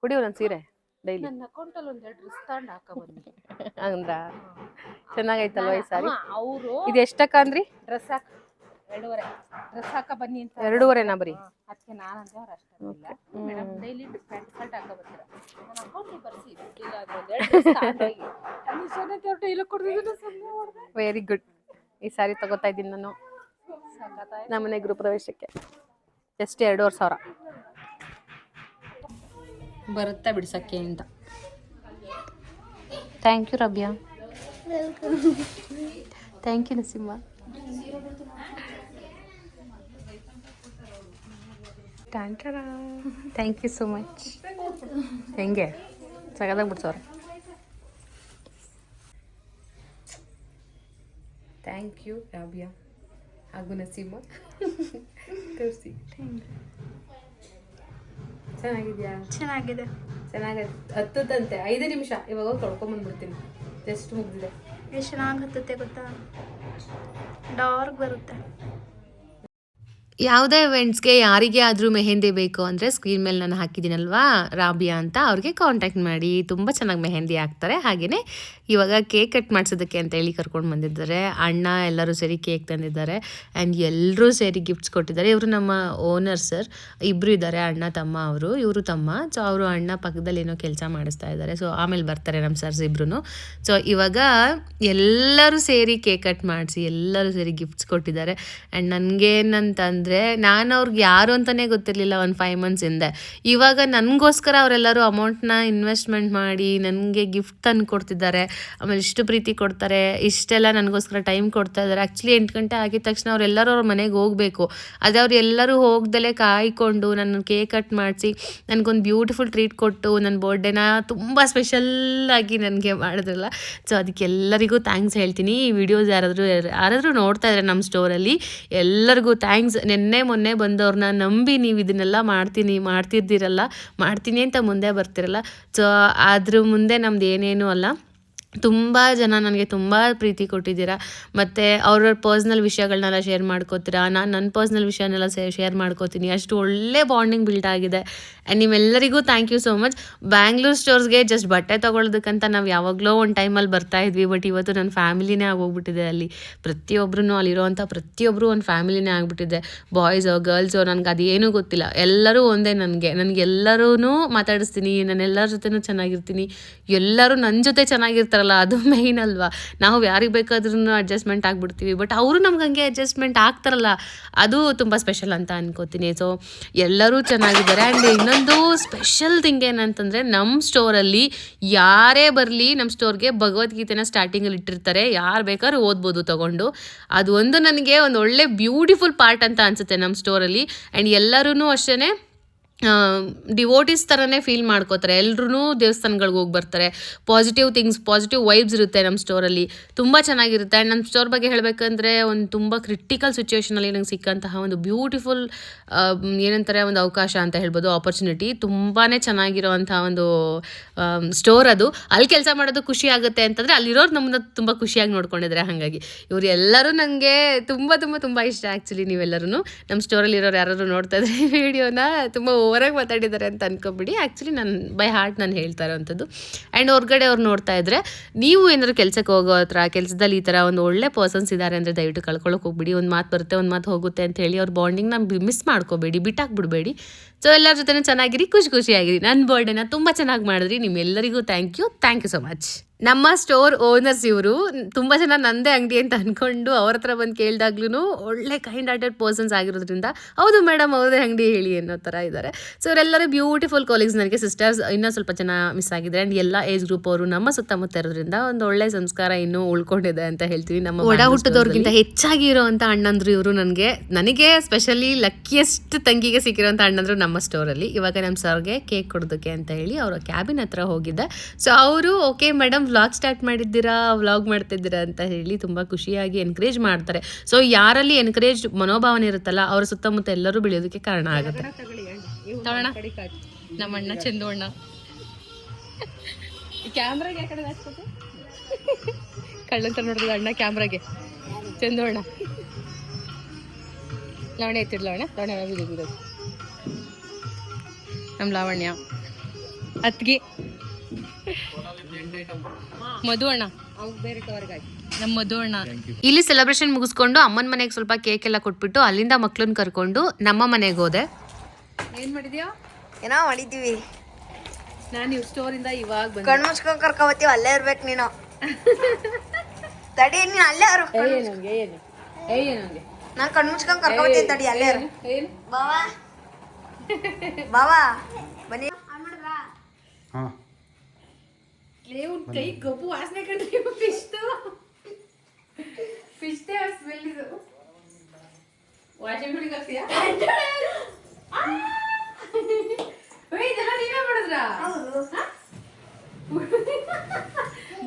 ಕುಡಿ ಒಂದೊಂದು ಸೀರೆ ಡೈಲಿ ನನ್ನ ಅಕೌಂಟಲ್ಲಿ ಒಂದೆರಡು ಡ್ರೆಸ್ ತಗೊಂಡು ಹಾಕ ಬನ್ನಿ. ಅಂದ್ರ ಚೆನ್ನಾಗೈತಲ್ವ ಈ ಸಾರಿ? ಅವರು ಇದು ಎಷ್ಟಕ್ಕ ಅಂದ್ರಿ? ಡ್ರೆಸ್ ಹಾಕ ಎರಡೂವರೆ. ಡ್ರೆಸ್ ಹಾಕ ಬನ್ನಿ ಅಂತ ಎರಡೂವರೆನಾ ಬರೀ? ಅದಕ್ಕೆ ನಾನು ಅಂತ ಅವ್ರು ಅಷ್ಟೇ ಮೇಡಮ್ ಡೈಲಿ ಪ್ಯಾಂಟ್ ಶರ್ಟ್ ಹಾಕ ಬರ್ತೀರಾ? ನನ್ನ ಅಕೌಂಟಿಗೆ ಬರ್ಸಿ ಇಲ್ಲ ಅಂದ್ರೆ ಒಂದೆರಡು ಡ್ರೆಸ್ ತಗೊಂಡೋಗಿ ಕಮಿಷನ್ ಅವ್ರು ಡೈಲಿ ಕೊಡ್ತಿದ್ರು ವೆರಿ ಗುಡ್ ಈ ಸಾರಿ ತಗೋತಾ ಇದ್ದೀನಿ ನಾನು. ನಮ್ಮನೆ ಗೃಹ ಪ್ರವೇಶಕ್ಕೆ. ಜಸ್ಟ್ ಎರಡೂವರೆ ಸಾವಿರ. ಬರುತ್ತಾ ಬಿಡ್ಸಕ್ಕೆ ಅಂತ. Thank you Rabia thank you Nasima thank you so much ಹೆಂಗೆ? ಸಗದಾಗ ಬಿಡ್ಸವ್ರೆ ಥ್ಯಾಂಕ್ ಯು ರಾಬಿಯಾ ಹಾಗೂ ನಸೀಮ ತೋರಿಸಿ ಚೆನ್ನಾಗಿದ್ಯಾ? ಚೆನ್ನಾಗಿದೆ. ಚೆನ್ನಾಗಿದೆ ಹತ್ತದಂತೆ ಐದು ನಿಮಿಷ. ಇವಾಗ ತೊಳ್ಕೊಂಬಂದ್ಬಿಡ್ತೀನಿ ಜಸ್ಟ್ ಮುಗಿದಿದೆ. ಎಷ್ಟು ಚೆನ್ನಾಗಿ ಹತ್ತುತ್ತೆ ಗೊತ್ತಾ? ಡಾರ್ಕ್ ಬರುತ್ತೆ. ಯಾವುದೇ ಇವೆಂಟ್ಸ್ಗೆ ಯಾರಿಗೆ ಆದರೂ ಮೆಹೆಂದಿ ಬೇಕು ಅಂದರೆ ಸ್ಕ್ರೀನ್ ಮೇಲೆ ನಾನು ಹಾಕಿದ್ದೀನಲ್ವಾ? ರಾಬಿಯಾ ಅಂತ ಅವ್ರಿಗೆ ಕಾಂಟ್ಯಾಕ್ಟ್ ಮಾಡಿ. ತುಂಬ ಚೆನ್ನಾಗಿ ಮೆಹೆಂದಿ ಹಾಕ್ತಾರೆ. ಹಾಗೆಯೇ ಇವಾಗ ಕೇಕ್ ಕಟ್ ಮಾಡಿಸೋದಕ್ಕೆ ಅಂತ ಹೇಳಿ ಕರ್ಕೊಂಡು ಬಂದಿದ್ದಾರೆ. ಅಣ್ಣ ಎಲ್ಲರೂ ಸೇರಿ ಕೇಕ್ ತಂದಿದ್ದಾರೆ. ಆ್ಯಂಡ್ ಎಲ್ಲರೂ ಸೇರಿ ಗಿಫ್ಟ್ಸ್ ಕೊಟ್ಟಿದ್ದಾರೆ. ಇವರು ನಮ್ಮ ಓನರ್ ಸರ್ ಇಬ್ಬರು ಇದ್ದಾರೆ, ಅಣ್ಣ, ತಮ್ಮ, ಅವರು. ಇವರು ತಮ್ಮ. ಸೊ ಅವರು ಅಣ್ಣ ಪಕ್ಕದಲ್ಲಿ ಏನೋ ಕೆಲಸ ಮಾಡಿಸ್ತಾ ಇದ್ದಾರೆ. ಸೊ ಆಮೇಲೆ ಬರ್ತಾರೆ ನಮ್ಮ ಸರ್ಸ್ ಇಬ್ರು ಸೊ ಇವಾಗ ಎಲ್ಲರೂ ಸೇರಿ ಕೇಕ್ ಕಟ್ ಮಾಡಿಸಿ ಎಲ್ಲರೂ ಸೇರಿ ಗಿಫ್ಟ್ಸ್ ಕೊಟ್ಟಿದ್ದಾರೆ. ಆ್ಯಂಡ್ ನನಗೇನಂತಂದರೆ ನಾನು ಅವ್ರಿಗೆ ಯಾರು ಅಂತಲೇ ಗೊತ್ತಿರಲಿಲ್ಲ ಒಂದು ಫೈವ್ ಮಂತ್ಸ್ ಹಿಂದೆ. ಇವಾಗ ನನಗೋಸ್ಕರ ಅವರೆಲ್ಲರೂ ಅಮೌಂಟ್ನ ಇನ್ವೆಸ್ಟ್ಮೆಂಟ್ ಮಾಡಿ ನನಗೆ ಗಿಫ್ಟ್ ತಂದು ಕೊಡ್ತಿದ್ದಾರೆ ಆಮೇಲೆ ಇಷ್ಟು ಪ್ರೀತಿ ಕೊಡ್ತಾರೆ, ಇಷ್ಟೆಲ್ಲ ನನಗೋಸ್ಕರ ಟೈಮ್ ಕೊಡ್ತಾ ಇದ್ದಾರೆ. ಆ್ಯಕ್ಚುಲಿ ಎಂಟು ಗಂಟೆ ಆಗಿದ ತಕ್ಷಣ ಅವರೆಲ್ಲರೂ ಅವ್ರ ಮನೆಗೆ ಹೋಗಬೇಕು. ಅದೇ ಅವ್ರು ಎಲ್ಲರೂ ಹೋಗ್ದಲೇ ಕಾಯ್ಕೊಂಡು ನನ್ನ ಕೇಕ್ ಕಟ್ ಮಾಡಿಸಿ, ನನಗೊಂದು ಬ್ಯೂಟಿಫುಲ್ ಟ್ರೀಟ್ ಕೊಟ್ಟು ನನ್ನ ಬರ್ಡೇನ ತುಂಬ ಸ್ಪೆಷಲ್ಲಾಗಿ ನನಗೆ ಮಾಡಿದ್ರಲ್ಲ. ಸೊ ಅದಕ್ಕೆಲ್ಲರಿಗೂ ಥ್ಯಾಂಕ್ಸ್ ಹೇಳ್ತೀನಿ. ಈ ವಿಡಿಯೋಸ್ ಯಾರಾದರೂ ಯಾರಾದರೂ ನೋಡ್ತಾ ಇದ್ದಾರೆ ನಮ್ಮ ಸ್ಟೋರಲ್ಲಿ ಎಲ್ಲರಿಗೂ ಥ್ಯಾಂಕ್ಸ್ ನಿನ್ನೆ ಮೊನ್ನೆ ಬಂದವ್ರನ್ನ ನಂಬಿ ನೀವು ಇದನ್ನೆಲ್ಲ ಮಾಡ್ತೀನಿ, ಮಾಡ್ತಿದ್ದೀರಲ್ಲ, ಮಾಡ್ತೀನಿ ಅಂತ ಮುಂದೆ ಬರ್ತಿರಲ್ಲ. ಸೊ ಅದ್ರ ಮುಂದೆ ನಮ್ದು ಏನೇನೂ ಅಲ್ಲ. ತುಂಬ ಜನ ನನಗೆ ತುಂಬ ಪ್ರೀತಿ ಕೊಟ್ಟಿದ್ದೀರಾ. ಮತ್ತು ಅವ್ರವ್ರ ಪರ್ಸ್ನಲ್ ವಿಷಯಗಳನ್ನೆಲ್ಲ ಶೇರ್ ಮಾಡ್ಕೋತೀರಾ? ನಾನು ನನ್ನ ಪರ್ಸ್ನಲ್ ವಿಷಯನೆಲ್ಲ ಶೇರ್ ಮಾಡ್ಕೋತೀನಿ. ಅಷ್ಟು ಒಳ್ಳೆ ಬಾಂಡಿಂಗ್ ಬಿಲ್ಡ್ ಆಗಿದೆ. ಆ್ಯಂಡ್ ನಿಮ್ಮೆಲ್ಲರಿಗೂ thank you so much Bangalore ಸ್ಟೋರ್ಸ್ಗೆ just ಬಟ್ಟೆ ತೊಗೊಳೋದಕ್ಕಂತ ನಾವು ಯಾವಾಗಲೋ ಒಂದು ಟೈಮಲ್ಲಿ ಬರ್ತಾ ಇದ್ವಿ ಬಟ್ ಇವತ್ತು ನನ್ನ ಫ್ಯಾಮಿಲಿನೇ ಆಗೋಗ್ಬಿಟ್ಟಿದೆ ಅಲ್ಲಿ. ಪ್ರತಿಯೊಬ್ಬರೂ ಅಲ್ಲಿರೋವಂಥ ಪ್ರತಿಯೊಬ್ಬರು ಒಂದು ಫ್ಯಾಮಿಲಿನೇ ಆಗಿಬಿಟ್ಟಿದೆ. ಬಾಯ್ಸೋ ಗರ್ಲ್ಸೋ ನನಗೆ ಅದೇನೂ ಗೊತ್ತಿಲ್ಲ. ಎಲ್ಲರೂ ಒಂದೇ ನನಗೆ. ನನಗೆ ಎಲ್ಲರೂ ಮಾತಾಡಿಸ್ತೀನಿ. ನಾನು ಎಲ್ಲರ ಜೊತೆನೂ ಚೆನ್ನಾಗಿರ್ತೀನಿ. ಎಲ್ಲರೂ ನನ್ನ ಜೊತೆ ಚೆನ್ನಾಗಿರ್ತಾರಲ್ಲ ಅದು ಮೇಯ್ನ್ ಅಲ್ವಾ? ನಾವು ಯಾರಿಗೆ ಬೇಕಾದ್ರೂ ಅಡ್ಜಸ್ಟ್ಮೆಂಟ್ ಆಗಿಬಿಡ್ತೀವಿ. ಬಟ್ ಅವರು ನಮ್ಗೆ ಹಂಗೆ ಅಡ್ಜಸ್ಟ್ಮೆಂಟ್ ಆಗ್ತಾರಲ್ಲ, ಅದು ತುಂಬ ಸ್ಪೆಷಲ್ ಅಂತ ಅನ್ಕೋತೀನಿ. ಸೊ ಎಲ್ಲರೂ ಚೆನ್ನಾಗಿದ್ದಾರೆ. ಆ್ಯಂಡ್ ಇನ್ನೊಂದು ಸ್ಪೆಷಲ್ ಥಿಂಗ್ ಏನಂತಂದರೆ ನಮ್ಮ ಸ್ಟೋರಲ್ಲಿ ಯಾರೇ ಬರಲಿ ನಮ್ಮ ಸ್ಟೋರ್ಗೆ ಭಗವದ್ಗೀತೆನ ಸ್ಟಾರ್ಟಿಂಗಲ್ಲಿ ಇಟ್ಟಿರ್ತಾರೆ. ಯಾರು ಬೇಕಾದ್ರೂ ಓದ್ಬೋದು ತಗೊಂಡು. ಅದು ಒಂದು ನನಗೆ ಒಂದು ಒಳ್ಳೆ ಬ್ಯೂಟಿಫುಲ್ ಪಾರ್ಟ್ ಅಂತ ಅನಿಸುತ್ತೆ ನಮ್ಮ ಸ್ಟೋರಲ್ಲಿ ಆ್ಯಂಡ್ ಎಲ್ಲರೂ ಅಷ್ಟೇ ಡಿವೋಟಿಸ್ ಥರನೇ ಫೀಲ್ ಮಾಡ್ಕೋತಾರೆ. ಎಲ್ಲರೂ ದೇವಸ್ಥಾನಗಳಿಗೆ ಹೋಗಿ ಬರ್ತಾರೆ. ಪಾಸಿಟಿವ್ ಥಿಂಗ್ಸ್ ಪಾಸಿಟಿವ್ ವೈಬ್ಸ್ ಇರುತ್ತೆ ನಮ್ಮ ಸ್ಟೋರಲ್ಲಿ ತುಂಬ ಚೆನ್ನಾಗಿರುತ್ತೆ. ಆ್ಯಂಡ್ ನಮ್ಮ ಸ್ಟೋರ್ ಬಗ್ಗೆ ಹೇಳಬೇಕಂದ್ರೆ ಒಂದು ತುಂಬ ಕ್ರಿಟಿಕಲ್ ಸಿಚುವೇಷನಲ್ಲಿ ನಂಗೆ ಸಿಕ್ಕಂತಹ ಒಂದು ಬ್ಯೂಟಿಫುಲ್ ಏನಂತಾರೆ, ಒಂದು ಅವಕಾಶ ಅಂತ ಹೇಳ್ಬೋದು. ಆಪರ್ಚುನಿಟಿ ತುಂಬಾ ಚೆನ್ನಾಗಿರೋವಂಥ ಒಂದು ಸ್ಟೋರ್ ಅದು. ಅಲ್ಲಿ ಕೆಲಸ ಮಾಡೋದು ಖುಷಿ ಆಗುತ್ತೆ ಅಂತಂದರೆ ಅಲ್ಲಿರೋರು ನಮ್ಮನ್ನ ತುಂಬ ಖುಷಿಯಾಗಿ ನೋಡ್ಕೊಂಡಿದ್ದಾರೆ ಹಾಗಾಗಿ ಇವರು ಎಲ್ಲರೂ ನನಗೆ ತುಂಬ ತುಂಬ ತುಂಬ ಇಷ್ಟ ಆ್ಯಕ್ಚುಲಿ ನೀವೆಲ್ಲರೂ ನಮ್ಮ ಸ್ಟೋರಲ್ಲಿರೋರು ಯಾರಾದ್ರು ನೋಡ್ತಾ ಇದ್ರೆ ವಿಡಿಯೋನ ತುಂಬ ಓವರಾಗಿ ಮಾತಾಡಿದ್ದಾರೆ ಅಂತ ಅನ್ಕೊಬಿಡಿ. ಆ್ಯಕ್ಚುಲಿ ನಾನು ಬೈ ಹಾರ್ಟ್ ನಾನು ಹೇಳ್ತಾ ಇರೋವಂಥದ್ದು ಆ್ಯಂಡ್ ಹೊರಗಡೆ ಅವ್ರು ನೋಡ್ತಾ ಇದ್ದರೆ ನೀವು ಏನಾದ್ರು ಕೆಲಸಕ್ಕೆ ಹೋಗೋ ಹತ್ರ, ಕೆಲಸದಲ್ಲಿ ಈ ಥರ ಒಂದು ಒಳ್ಳೆ ಪರ್ಸನ್ಸ್ ಇದ್ದಾರೆ ಅಂದರೆ ದಯವಿಟ್ಟು ಕಳ್ಕೊಳ್ಳೋಕೆ ಹೋಗ್ಬಿಡಿ. ಒಂದು ಮಾತು ಬರುತ್ತೆ, ಒಂದು ಮಾತು ಹೋಗುತ್ತೆ ಅಂತ ಹೇಳಿ ಅವ್ರ ಬಾಂಡಿಂಗ್ನ ಮಿಸ್ ಮಾಡ್ಕೋಬೇಡಿ, ಬಿಟ್ಟಾಕ್ಬಿಡ್ಬೇಡಿ. ಸೊ ಎಲ್ಲರ ಜೊತೆ ಚೆನ್ನಾಗಿರಿ ಖುಷಿ ಖುಷಿಯಾಗಿರಿ. ನನ್ನ ಬರ್ಡೇನ ತುಂಬ ಚೆನ್ನಾಗಿ ಮಾಡಿದ್ರಿ. ನಿಮ್ಮೆಲ್ಲರಿಗೂ thank you thank you so much ನಮ್ಮ ಸ್ಟೋರ್ ಓನರ್ಸ್ ಇವರು ತುಂಬ ಜನ ನಂದೇ ಅಂಗಡಿ ಅಂತ ಅಂದ್ಕೊಂಡು ಅವ್ರ ಹತ್ರ ಬಂದು ಕೇಳಿದಾಗ್ಲೂ ಒಳ್ಳೆ ಕೈಂಡ್ ಹಾರ್ಟೆಡ್ ಪರ್ಸನ್ಸ್ ಆಗಿರೋದ್ರಿಂದ ಹೌದು ಮೇಡಮ್ ಅವ್ರದೇ ಅಂಗಡಿ ಹೇಳಿ ಅನ್ನೋ ಥರ ಇದ್ದಾರೆ ಸೊ ಅವರೆಲ್ಲರೂ ಬ್ಯೂಟಿಫುಲ್ ಕಾಲೇಜ್ ನನಗೆ ಸಿಸ್ಟರ್ಸ್ ಇನ್ನೂ ಸ್ವಲ್ಪ ಜನ ಮಿಸ್ ಆಗಿದೆ ಆ್ಯಂಡ್ ಎಲ್ಲ ಏಜ್ ಗ್ರೂಪ್ ಅವರು ನಮ್ಮ ಸುತ್ತಮುತ್ತ ಇರೋದ್ರಿಂದ ಒಂದು ಒಳ್ಳೆ ಸಂಸ್ಕಾರ ಇನ್ನೂ ಉಳ್ಕೊಂಡಿದೆ ಅಂತ ಹೇಳ್ತೀವಿ ನಮ್ಮ ಒಡ ಹುಟ್ಟದವ್ರಿಗಿಂತ ಹೆಚ್ಚಾಗಿ ಇರೋವಂಥ ಅಣ್ಣಂದ್ರು ಇವರು ನನಗೆ. ನನಗೆ ಸ್ಪೆಷಲಿ ಲಕ್ಕಿಯೆಸ್ಟ್ ತಂಗಿಗೆ ಸಿಕ್ಕಿರೋಂಥ ಅಣ್ಣಂದ್ರು ನಮ್ಮ ಸ್ಟೋರಲ್ಲಿ ಇವಾಗ ನಮ್ಮ ಸರ್ಗೆ ಕೇಕ್ ಕೊಡೋದಕ್ಕೆ ಅಂತ ಹೇಳಿ ಅವರ ಕ್ಯಾಬಿನ್ ಹತ್ರ ಹೋಗಿದ್ದೆ. ಸೊ ಅವರು ಓಕೆ ಮೇಡಮ್ ವ್ಲಾಗ್ ಸ್ಟಾರ್ಟ್ ಮಾಡಿದ್ದೀರಾ? ವ್ಲಾಗ್ ಮಾಡ್ತಿದ್ದೀರಾ? ಅಂತ ಹೇಳಿ ತುಂಬ ಖುಷಿಯಾಗಿ ಎನ್ಕರೇಜ್ ಮಾಡ್ತಾರೆ. ಸೊ ಯಾರಲ್ಲಿ ಎನ್ಕರೇಜ್ ಮನೋಭಾವನೆ ಇರುತ್ತಲ್ಲ ಅವರ ಸುತ್ತಮುತ್ತ ಎಲ್ಲರೂ ಬೆಳೆಯೋದಕ್ಕೆ ಕಾರಣ ಆಗುತ್ತೆ. ನಮ್ಮಣ್ಣ ನಮ್ಮ ಅಣ್ಣ ಚಂದು ಅಣ್ಣ ಕ್ಯಾಮ್ರಾಗೆ ಕಳ್ಳಂತ ನೋಡಿದ್ರು ಅಣ್ಣ ಕ್ಯಾಮ್ರಾಗೆ. ಚಂದು ಅಣ್ಣ ಲಾವಣ್ಯ ಎತ್ತಿಡ್ ಲಾವಣ್ಯ ಲಾವಣ್ಯ ಬಿಡೋದು ನಮ್ಮ ಲಾವಣ್ಯ. ಅತ್ಗಿ. ಮಧು ಅಣ್ಣ ನಮ್ಮ ಮಧು ಅಣ್ಣ ಇಲ್ಲಿ ಸೆಲೆಬ್ರೇಷನ್ ಮುಗಿಸ್ಕೊಂಡು ಅಮ್ಮನ ಮನೆಗೆ ಸ್ವಲ್ಪ ಕೇಕ್ ಎಲ್ಲ ಕೊಟ್ಬಿಟ್ಟು ಅಲ್ಲಿಂದ ಮಕ್ಳನ್ನ ಕರ್ಕೊಂಡು ನಮ್ಮ ಮನೆಗೆ ಹೋದೆ. ಏನ್ ಮಾಡಿದ್ಯಾ? ಏನೋ ಮಾಡಿದ್ದೀವಿ. ನಾನು ಇವ್ ಸ್ಟೋರಿಂದ ಇವಾಗ ಬಂದೆ. ಕಣ್ಣು ಮುಚ್ಕೊಂಡು ಕರ್ಕೊಬತ್ತೀವಿ ಅಲ್ಲೇ ಇರ್ಬೇಕು ನೀನು. ತಡಿ ನೀನು ಅಲ್ಲೇ ಇರು. ಏನಂಗೆ ಏನು ಏ ಏನಂಗೆ ನಾನು ಕಣ್ಣು ಮುಚ್ಕೊಂಡು ಕರ್ಕೊಬತ್ತೀನಿ ತಡಿ ಅಲ್ಲೇ ಇರು. ಏನು? ಬಾವಾ. ಬಾವಾ ಬನ್ನಿ. ಹಾಂ. ಕೈ ಗಬ್ಬು ವಾಸನೆ ಕಂಡ್ರೆ ಫಿಶ್ತು ಫಿಶ್ತೆ ಸ್ಮೆಲ್ ಇದು. ವಾಷಿಂಗ್ ಮಿಷಿನ್ ಹಾಕ್ತೀಯಾ? ಇದೆಲ್ಲ ನೀವೇ ಮಾಡಿದ್ರಾ?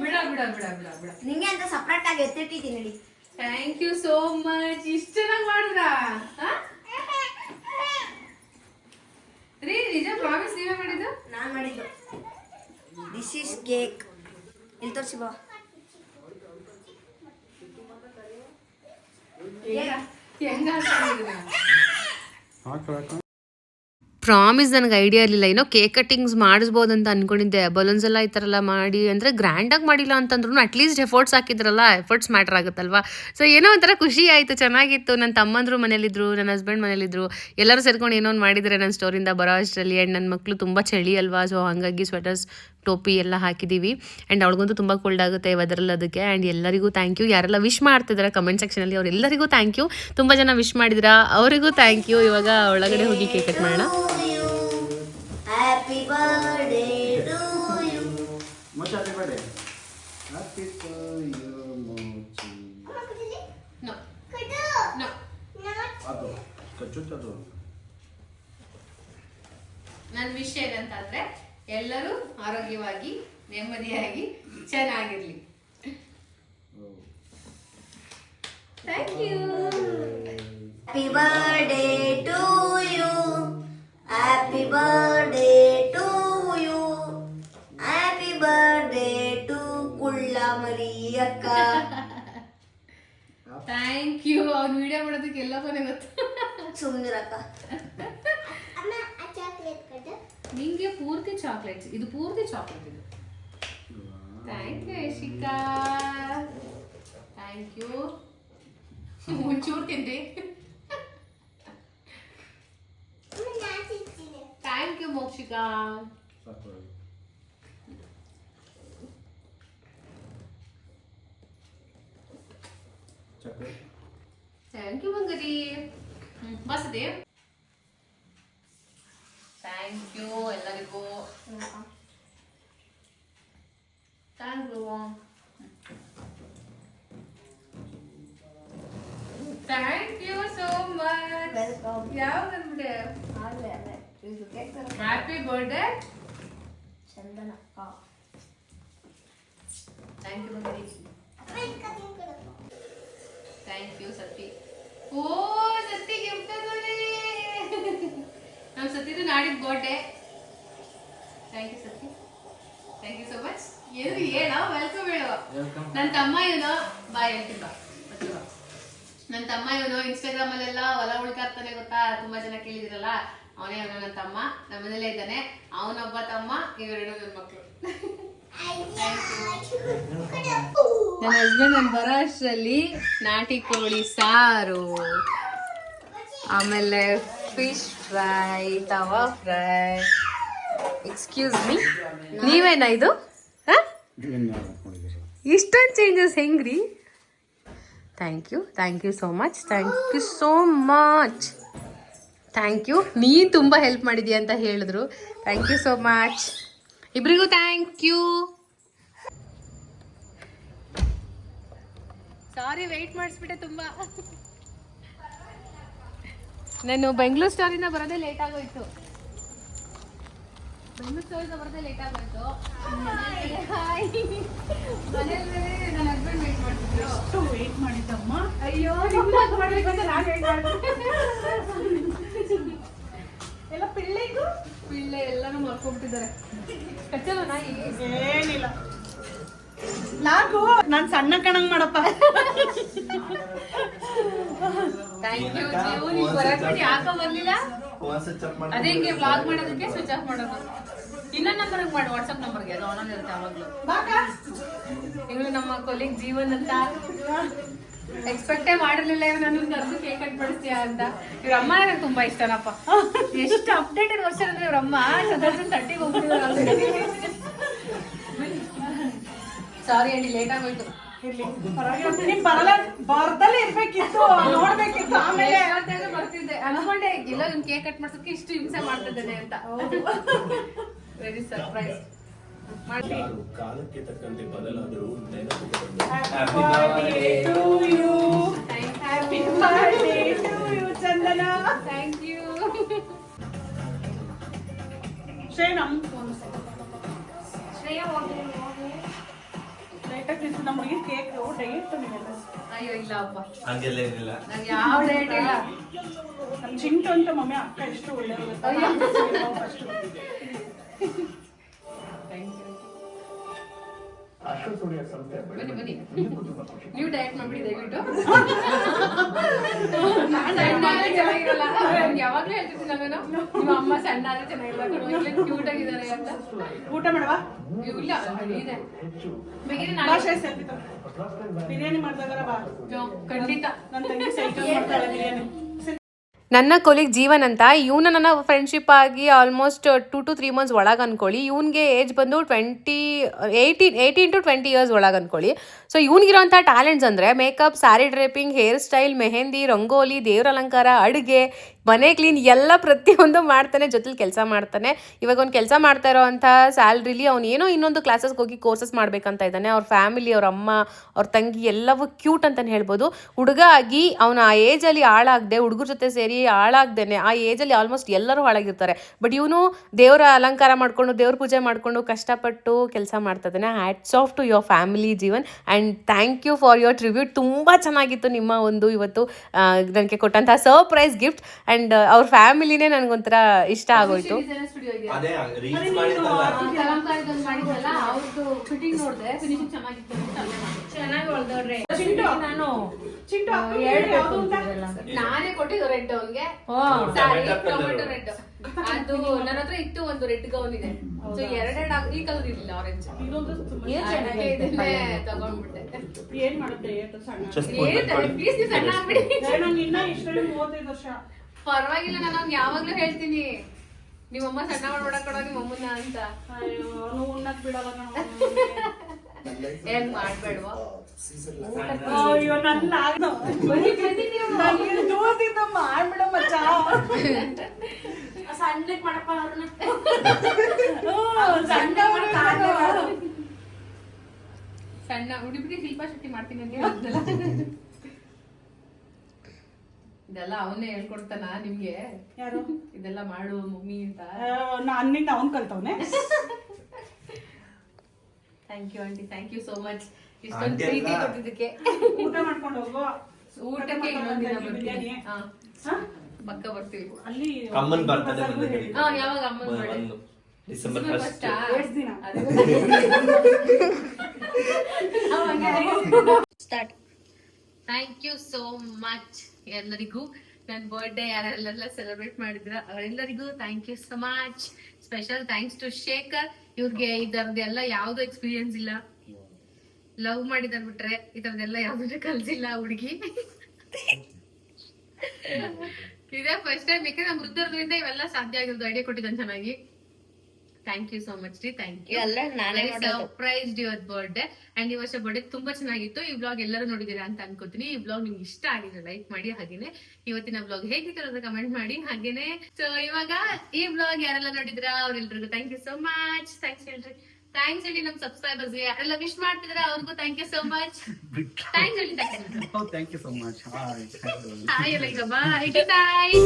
ಬಿಡ ಬಿಡ ಬಿಡ ಬಿಡ ಬಿಡ. ನಿಂಗೆ ಅಂತ ಸಪ್ರೇಟ್ ಆಗಿ ಎತ್ತಿಟ್ಟಿದ್ದೀನಿ ನಡಿ. ಥ್ಯಾಂಕ್ ಯು ಸೋ ಮಚ್ ಇಷ್ಟು ಚೆನ್ನಾಗಿ ಮಾಡಿದ್ರಾ ಹಾ? ರೀ ನಿಜ ಪ್ರಾಮಿಸ್ ನೀವೇ ಮಾಡಿದ್ದು. ದಿಸ್ ಈಸ್ ಕೇಕ್ ಇಲ್ಲಿ ತೋರಿಸಿ ಬಾ. ಹೆಂಗ ಪ್ರಾಮಿಸ್ ನನಗೆ ಐಡಿಯಾ ಇರಲಿಲ್ಲ. ಏನೋ ಕೇಕ್ ಕಟ್ಟಿಂಗ್ಸ್ ಮಾಡಿಸ್ಬೋದು ಅಂತ ಅನ್ಕೊಂಡಿದ್ದೆ. ಬಲೂನ್ಸ್ ಎಲ್ಲ ಈ ಥರ ಎಲ್ಲ ಮಾಡಿ, ಅಂದರೆ ಗ್ರ್ಯಾಂಡಾಗಿ ಮಾಡಿಲ್ಲ ಅಂತಂದ್ರೂ ಅಟ್ಲೀಸ್ಟ್ ಎಫರ್ಟ್ಸ್ ಹಾಕಿದ್ರಲ್ಲ ಎಫರ್ಟ್ಸ್ ಮ್ಯಾಟ್ರ್ ಆಗುತ್ತಲ್ವಾ? ಸೊ ಏನೋ ಒಂಥರ ಖುಷಿ ಆಯಿತು, ಚೆನ್ನಾಗಿತ್ತು. ನನ್ನ ತಮ್ಮಂದರು ಮನೇಲಿದ್ರು ನನ್ನ ಹಸ್ಬೆಂಡ್ ಮನೇಲಿದ್ರು ಎಲ್ಲರೂ ಸೇರ್ಕೊಂಡು ಏನೋ ಒಂದು ಮಾಡಿದರೆ ನನ್ನ ಸ್ಟೋರಿಂದ ಬರೋ ಅಷ್ಟರಲ್ಲಿ. ಆ್ಯಂಡ್ ನನ್ನ ಮಕ್ಕಳು ತುಂಬ ಚಳಿ ಅಲ್ವಾ? ಸೊ ಹಾಗಾಗಿ ಸ್ವೆಟರ್ಸ್ ಟೋಪಿ ಎಲ್ಲ ಹಾಕಿದ್ದೀವಿ ಆ್ಯಂಡ್ ಅವಳಿಗಂತೂ ತುಂಬ ಕೋಲ್ಡ್ ಆಗುತ್ತೆ ವೆದರಲ್ಲಿ ಅದಕ್ಕೆ. ಆ್ಯಂಡ್ ಎಲ್ಲರಿಗೂ ಥ್ಯಾಂಕ್ ಯು ಯಾರೆಲ್ಲ ವಿಶ್ ಮಾಡ್ತಿದ್ದಾರೆ ಕಮೆಂಟ್ ಸೆಕ್ಷನಲ್ಲಿ ಅವರೆಲ್ಲರಿಗೂ ಥ್ಯಾಂಕ್ ಯು ತುಂಬ ಜನ ವಿಶ್ ಮಾಡಿದಿರಾ? ಅವರಿಗೂ ಥ್ಯಾಂಕ್ ಯು ಇವಾಗ ಒಳಗಡೆ ಹೋಗಿ ಕೇಕ್ ಕಟ್ ಮಾಡೋಣ. Happy birthday to you. Much happy birthday. Happy to you, Mochi. No. No. ಅದು ಕಚ್ಚುತ್ತದು ನನ್ನ ವಿಷಯ ಏನಂತಂದ್ರೆ ಎಲ್ಲರೂ ಆರೋಗ್ಯವಾಗಿ ನೆಮ್ಮದಿಯಾಗಿ ಚೆನ್ನಾಗಿರ್ಲಿ thank you happy birthday to you happy birthday to you happy birthday to ಕುಳ್ಳ ಮರಿ ಅಕ್ಕ ಥ್ಯಾಂಕ್ ಯು ಅವ್ನು ವಿಡಿಯೋ ಮಾಡೋದಕ್ಕೆ ಎಲ್ಲ ಮನೆ ಗೊತ್ತು ಸುಮ್ಮನಿರಕ್ಕ ನಿಂಗೆ ಪೂರ್ತಿ ಚಾಕ್ಲೇಟ್ಸ್ ಇದು ಪೂರ್ತಿ ಚಾಕ್ಲೇಟ್ ಇದು thank you Yashika thank you ಒಂಚೂರು ತಿನ್ರಿ ಥ್ಯಾಂಕ್ ಯು ಮೋಕ್ಷಿಕಾ ಸಾಕು ಚಕ್ರೆ ಥ್ಯಾಂಕ್ ಯು ಬಂಗರಿ ಬಸದೆ ಥ್ಯಾಂಕ್ ಯು ಎಲ್ಲರಿಗೂ. Thank you thank you so much welcome ಯಾವ್ದು ಅಂದ್ಬಿಟ್ಟೆ ಹ್ಯಾಪಿ ಬರ್ಡೇ ಚಂದನ ಅಕ್ಕ thank you thank you Sathi ಓ ಸತಿ ಗಿಫ್ಟ್ ನಮ್ಮ ಸತಿದು ನಾಡಿದ್ದು birthday thank you Sathi thank you so much ಏನು ಹೇಳ ವೆಲ್ಕಮ್ ಹೇಳು. ನನ್ನ ತಮ್ಮ ಇವನು ಬಾ ಹೇಳ್ತೀನಿ ಬಾ. ನನ್ನ ತಮ್ಮ ಇವನು ಇನ್ಸ್ಟಾಗ್ರಾಮ್ ಅಲ್ಲೆಲ್ಲ ಹೊಲ ಉಳ್ಕಾಡ್ತಾನೆ ಗೊತ್ತಾ? ತುಂಬಾ ಜನ ಕೇಳಿದಿರಲ್ಲ? ಅವನೇ ಅವನ ನನ್ನ ತಮ್ಮ ನಮ್ಮ ಮನೇಲೆ ಇದ್ದಾನೆ. ಅವನೊಬ್ಬ ತಮ್ಮ ಇವೆರಡು ನನ್ನ ಮಕ್ಕಳು ನನ್ನ ಹಸ್ಬೆಂಡ್ ನಾನು ಬರೋ ಅಷ್ಟರಲ್ಲಿ ನಾಟಿ ಕೋಳಿ ಸಾರು. ಆಮೇಲೆ fish fry tawa fry excuse me ನೀವೇನ ಇದು? ಇಷ್ಟೊಂದು ಚೇಂಜಸ್ ಹೆಂಗ್ರಿ? Thank you thank you so much thank you so much thank you ನೀನು ತುಂಬ ಹೆಲ್ಪ್ ಮಾಡಿದೀಯ ಅಂತ ಹೇಳಿದ್ರು. ಥ್ಯಾಂಕ್ ಯು ಸೋ ಮಚ್ ಇಬ್ರಿಗೂ ಥ್ಯಾಂಕ್ ಯು ಸಾರಿ ವೆಯ್ಟ್ ಮಾಡಿಸ್ಬಿಟ್ಟೆ ತುಂಬ. ನಾನು ಬೆಂಗಳೂರು ಸ್ಟೋರಿಂದ ಬರೋದೇ ಲೇಟ್ ಆಗೋಯ್ತು. ಬೆಂಗಳೂರು ಸ್ಟೋರಿನ ಬರೋದೇ ಲೇಟ್ ಆಗೋಯ್ತು. ಮನೇಲಿ ನನ್ನ ಹಸ್ಬೆಂಡ್ ವೇಟ್ ಮಾಡ್ತಿದ್ರು. ವೇಟ್ ಮಾಡಿದ್ದಮ್ಮ? ಅಯ್ಯೋ ನಾನು ವೇಟ್ ಪಿಳ್ಳೆ ಎಲ್ಲಾನು ಮರ್ಕೊಂಡ್ಬಿಟ್ಟಿದ್ದಾರೆ. ಕಚ್ಚಲ್ಲ ನಾಯಿ? ಏನಿಲ್ಲ. ಲಾಗು ನಾನ್ ಸಣ್ಣ ಕಣಂಗ್ ಮಾಡಪ್ಪ. ಥ್ಯಾಂಕ್ ಯು ನೀವು ನೀವು ಬರಬಿಟ್ಟು ಯಾಕೋ ಬರ್ಲಿಲ್ಲ? ಅದೇ ಹಿಂಗೆ ಬ್ಲಾಗ್ ಮಾಡೋದಕ್ಕೆ ಸ್ವಿಚ್ ಆಫ್ ಮಾಡೋದು. ಇನ್ನೊಂದು ನಂಬರ್ಗೆ ಮಾಡಿ ವಾಟ್ಸಪ್ ನಂಬರ್ಗೆ ಅದು ಆನ್ ಇರುತ್ತೆ ಯಾವಾಗಲೂ ಬಾಕ? ಇವಳು ನಮ್ಮ ಕೊಲಿಗ್ ಜೀವನ್ ಅಂತ. ಎಕ್ಸ್ಪೆಕ್ಟೇ ಮಾಡಿರ್ಲಿಲ್ಲ ನಾನು ಅದು ಕೇಕ್ ಕಟ್ ಮಾಡಿಸ್ತೀಯ ಅಂತ. ಇವ್ರ ಅಮ್ಮ ನನಗೆ ತುಂಬಾ ಇಷ್ಟನಪ್ಪ. ಎಷ್ಟು ಅಪ್ಡೇಟೆಡ್ ವರ್ಷ ಅಂದ್ರೆ ಇವ್ರ ಅಮ್ಮ. ಟೂ ತೌಸಂಡ್ ತರ್ಟಿಗೆ ಹೋಗ್ತಿದ್ದಾರೆ ಸಾರಿ ಹೇಳಿ ಲೇಟ್ ಆಗೋಯ್ತು. ಬರ್ತಿದ್ದೆ. ಅನ್ಕೊಂಡೆ ಇಲ್ಲ ನನ್ ಕೇಕ್ ಕಟ್ ಮಾಡ್ಸೋಕೆ ಇಷ್ಟು ಹಿಂಸೆ ಮಾಡ್ತಿದ್ದೇನೆ ಅಂತ. ವೆರಿ ಸರ್ಪ್ರೈಸ್ ಮಾಡಿ ಕಾಲಕ್ಕೆ ತಕ್ಕಂತೆ ಬದಲಾದರೂ ನೆನಪುಗಳು happy birthday to you happy birthday to you Chandana thank you Shrey. Phone Shreya ಹೋಗಿ ಕೇಕ್ ನೀವೆಲ್ಲ. ಅಯ್ಯೋ ಇಲ್ಲ ಅಪ್ಪ. ಹಂಗೆಲ್ಲ ಏನಿಲ್ಲ. ನಂಗೆ ಯಾವ ಡೇಟ್ ಇಲ್ಲ. ನಮ್ಮ ಚಿಂಟು ಅಂತ ಮಮ್ಮಿ ಅಕ್ಕ ಎಷ್ಟು ಒಳ್ಳೆಯವರು ಫಸ್ಟ್ ಬನ್ನಿ ಬನ್ನಿ. ನೀವು ಡಯಟ್ ಮಾಡ್ಬಿಡಿ ದಯವಿಟ್ಟು. ಚೆನ್ನಾಗಿರಲ್ಲ. ಯಾವಾಗ್ಲೂ ಹೇಳ್ತಿರ್ತೀನಿ ನಾವೇನೋ ನಿಮ್ಮ ಅಮ್ಮ ಸಣ್ಣ ಆದ್ರೆ ಚೆನ್ನಾಗಿರಲ್ಲ ಕ್ಯೂಟ್ ಆಗಿದ್ದಾರೆ ಅಂತ. ಊಟ ಮಾಡವಾ? ಇಲ್ಲ ಇದೆ. ಬಿರಿಯಾನಿ ಖಂಡಿತ. ನನ್ನ ತಂಗಿ ಸೈಕಲ್ ಮಾಡ್ತಾಳೆ ಬಿರಿಯಾನಿ. ನನ್ನ ಕೊಲಿಗ್ ಜೀವನ್ ಅಂತ, ಇವನ ನನ್ನ ಫ್ರೆಂಡ್ಶಿಪ್ ಆಗಿ almost two to three months ಒಳಗೆ ಅನ್ಕೊಳ್ಳಿ. ಇವನಿಗೆ ಏಜ್ ಬಂದು twenty eighteen eighteen to twenty years ಒಳಗೆ ಅನ್ಕೊಳ್ಳಿ. ಸೊ ಇವನಿಗಿರೋಂಥ ಟ್ಯಾಲೆಂಟ್ಸ್ ಅಂದರೆ makeup sari draping hair style mehndi rangoli, ದೇವ್ರ ಅಲಂಕಾರ, ಅಡುಗೆ ಮನೆ ಕ್ಲೀನ್ ಎಲ್ಲ ಪ್ರತಿಯೊಂದು ಮಾಡ್ತಾನೆ, ಜೊತೆಲಿ ಕೆಲಸ ಮಾಡ್ತಾನೆ. ಇವಾಗ ಅವ್ನು ಕೆಲಸ ಮಾಡ್ತಾ ಇರೋವಂಥ ಸ್ಯಾಲ್ರಿಲಿ ಅವ್ನು ಏನೋ ಇನ್ನೊಂದು ಕ್ಲಾಸಸ್ಗೆ ಹೋಗಿ ಕೋರ್ಸಸ್ ಮಾಡ್ಬೇಕಂತ ಇದ್ದಾನೆ. ಅವ್ರ ಫ್ಯಾಮಿಲಿ ಅವ್ರ ಅಮ್ಮ, ಅವ್ರ ತಂಗಿ ಎಲ್ಲವೂ ಕ್ಯೂಟ್ ಅಂತಲೇ ಹೇಳ್ಬೋದು. ಹುಡುಗ ಆಗಿ ಅವನು ಆ ಏಜಲ್ಲಿ ಹಾಳಾಗದೆ, ಹುಡುಗರ ಜೊತೆ ಸೇರಿ ಹಾಳಾಗ್ದೇನೆ, ಆ ಏಜಲ್ಲಿ ಆಲ್ಮೋಸ್ಟ್ ಎಲ್ಲರೂ ಹಾಳಾಗಿರ್ತಾರೆ. ಬಟ್ ಇವನು ದೇವರ ಅಲಂಕಾರ ಮಾಡಿಕೊಂಡು, ದೇವ್ರ ಪೂಜೆ ಮಾಡಿಕೊಂಡು ಕಷ್ಟಪಟ್ಟು ಕೆಲಸ ಮಾಡ್ತಾ ಇದ್ದಾನೆ. Hats off to your family Jeevan. And thank you for your tribute ತುಂಬ ಚೆನ್ನಾಗಿತ್ತು ನಿಮ್ಮ ಒಂದು ಇವತ್ತು ನನಗೆ ಕೊಟ್ಟಂತಹ ಸರ್ಪ್ರೈಸ್ ಗಿಫ್ಟ್ ಆ್ಯಂಡ್ ಅವ್ರ ಫ್ಯಾಮಿಲಿನೇ ನನಗೊಂಥರ ಇಷ್ಟ ಆಗೋಯ್ತು. ನಾನು ಕೊಟ್ಟಿದ್ದು ರೆಡ್ ಅವನ್ಗೆ. ಅದು ನನ್ನ ಹತ್ರ ಇತ್ತು ಒಂದು ರೆಡ್ ಗೌನ್ ಇದೆ. ಸೊ ಎರಡೆರಡು ಈ ಕಲರ್ ಇರಲಿಲ್ಲ ಆರೆಂಜ್ ಇದನ್ನೇ ತಗೊಂಡ್ಬಿಟ್ಟೆ. ಏನ್ ಮಾಡುತ್ತೆ? ಸಣ್ಣ ಆಗ್ಬಿಡಿ. ಪರವಾಗಿಲ್ಲ ನಾನು ಅವ್ನ್ ಯಾವಾಗ್ಲೂ ಹೇಳ್ತೀನಿ. ನಿಮ್ಮಮ್ಮ ಸಣ್ಣ ಮಾಡ್ಬಿಡಕ್ ಕೊಡೋ ನಿಮ್ಮಮ್ಮನ ಅಂತ. ಉಣ್ಣಕ್ ಬಿಡಲ್ಲ ಕಣೋ. ಏನ್ ಮಾಡ್ಬೇಡ್ವಾ? ಅಯ್ಯೋ ನನ್ನ ನನಗೆ ದೂರದಿಂದ ಮಾಡ್ಬಿಡ ಮಚ್ಚ ಸಣ್ಣಕ್ ಮಾಡಪ್ಪ ಸಣ್ಣ. ಸಣ್ಣ ಉಡಿಬಿಡಿ ಶಿಲ್ಪಾ ಶೆಟ್ಟಿ ಮಾಡ್ತೀನಿ ಅಂತ ಇದೆಲ್ಲ ಅವನೇ ಹೇಳ್ಕೊಡ್ತಾನ ನಿಮ್ಗೆ? ಯಾರು? ಇದೆಲ್ಲ ಮಾಡು ಮಮ್ಮಿ ಅಂತ. ಅನ್ನಿಂದ ಅವನ್ ಕಲ್ತವ್ನೆ. Thank you aunty thank you so much ಇಷ್ಟೊಂದು ಪ್ರೀತಿ ಕೊಟ್ಟಿದ್ದಕ್ಕೆ. ಊಟ ಮಾಡ್ಕೊಂಡು ಹೋಗೋ. ಊಟಕ್ಕೆ ಇನ್ನೊಂದು ದಿನ ಬರ್ತೀನಿ. ಬಿರಿಯಾನಿ. ಹಾ. ಹಾ? ಪಕ್ಕ ಬರ್ತೀವಿ. ಅಲ್ಲಿ ಅಮ್ಮನ್ ಬರ್ತದೆ ಹಾ ಯಾವಾಗ ಅಮ್ಮನ್ birthday? ಡಿಸೆಂಬರ್ ಫಸ್ಟ್ ಎಷ್ಟು ದಿನ. Start thank you so much ಎಲ್ಲರಿಗೂ ನನ್ನ ಬರ್ಡೇ ಯಾರೆಲ್ಲ ಸೆಲೆಬ್ರೇಟ್ ಮಾಡಿದ್ರ ಅವರೆಲ್ಲರಿಗೂ thank you so much special thanks to Shekhar. ಇವ್ರಿಗೆ ಇದರದೆಲ್ಲ ಯಾವ್ದು ಎಕ್ಸ್ಪೀರಿಯನ್ಸ್ ಇಲ್ಲ. ಲವ್ ಮಾಡಿದಾರ್ ಬಿಟ್ರೆ ಇದರದೆಲ್ಲ ಯಾವ್ದು ಕಲ್ಸಿಲ್ಲ ಹುಡುಗಿ. ಇದೇ ಫಸ್ಟ್ ಟೈಮ್ ಯಾಕಂದ್ರೆ ನಮ್ಮ ವೃದ್ಧರಿಂದ ಇವೆಲ್ಲ ಸಾಧ್ಯ ಆಗಿರೋದು ಐಡಿಯಾ ಕೊಟ್ಟಿದ್ದಾನೆ ಚೆನ್ನಾಗಿ. ಥ್ಯಾಂಕ್ ಯು ಸೋ ಮಚ್ ರೀ ಥ್ಯಾಂಕ್ ಯು ಎಲ್ಲ ನಾನೇ ಸರ್ಪ್ರೈಸ್ಡ್ ಸರ್ಪ್ರೈಸ್ ಇವತ್ ಬರ್ಡೇ ಅಂಡ್ ಈ ವರ್ಷ ಬರ್ಡೇ ತುಂಬಾ ಚೆನ್ನಾಗಿತ್ತು. ಈ ಬ್ಲಾಗ್ ಎಲ್ಲರೂ ನೋಡಿದೀರಾ ಅಂತ ಅನ್ಕೋತೀನಿ. ಈ ಬ್ಲಾಗ್ ನಿಮ್ಗೆ ಇಷ್ಟ ಆಗಿದ್ರೆ ಲೈಕ್ ಮಾಡಿ ಹಾಗೇನೆ ಇವತ್ತಿನ ಬ್ಲಾಗ್ ಹೇಗಿತ್ತು ಅಂತ ಕಮೆಂಟ್ ಮಾಡಿ ಹಾಗೇನೆ. ಸೊ ಇವಾಗ ಈ ಬ್ಲಾಗ್ ಯಾರೆಲ್ಲ ನೋಡಿದ್ರ ಅವ್ರೆಲ್ರಿಗೂ thank you so much thanks ಹೇಳ್ರಿ ಥ್ಯಾಂಕ್ಸ್ ಹೇಳಿ ನಮ್ ಸಬ್ಸ್ಕ್ರೈಬರ್ಸ್ ಯಾರೆಲ್ಲ ವಿಶ್ ಮಾಡ್ತಿದ್ರ ಅವ್ರಿಗೂ thank you so much thanks ಹೇಳಿ thank you so much hi hi ಎಲ್ಲ ಬಾಯ್ ಬಾಯ್